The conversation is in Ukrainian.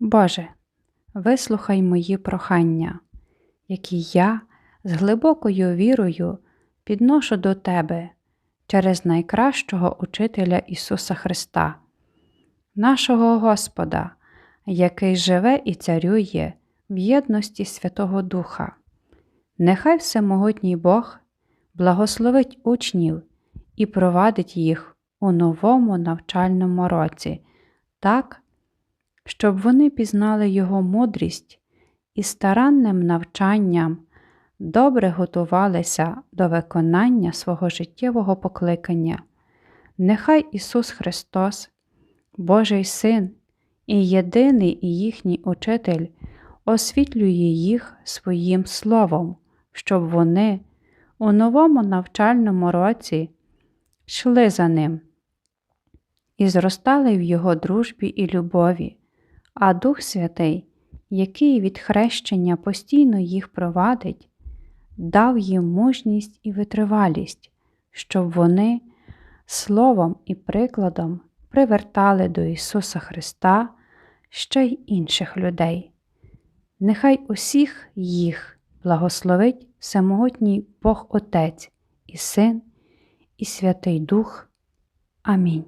Боже, вислухай мої прохання, які я з глибокою вірою підношу до Тебе через найкращого Учителя Ісуса Христа, нашого Господа, який живе і царює в єдності Святого Духа. Нехай Всемогутній Бог благословить учнів і провадить їх у новому навчальному році, так, щоб вони пізнали Його мудрість і старанним навчанням добре готувалися до виконання свого життєвого покликання. Нехай Ісус Христос, Божий Син і єдиний їхній Учитель освітлює їх своїм Словом, щоб вони у новому навчальному році йшли за ним і зростали в Його дружбі і любові, а Дух Святий, який від хрещення постійно їх провадить, дав їм мужність і витривалість, щоб вони словом і прикладом привертали до Ісуса Христа ще й інших людей. Нехай усіх їх благословить Всемогутній Бог Отець і Син, і Святий Дух. Амінь.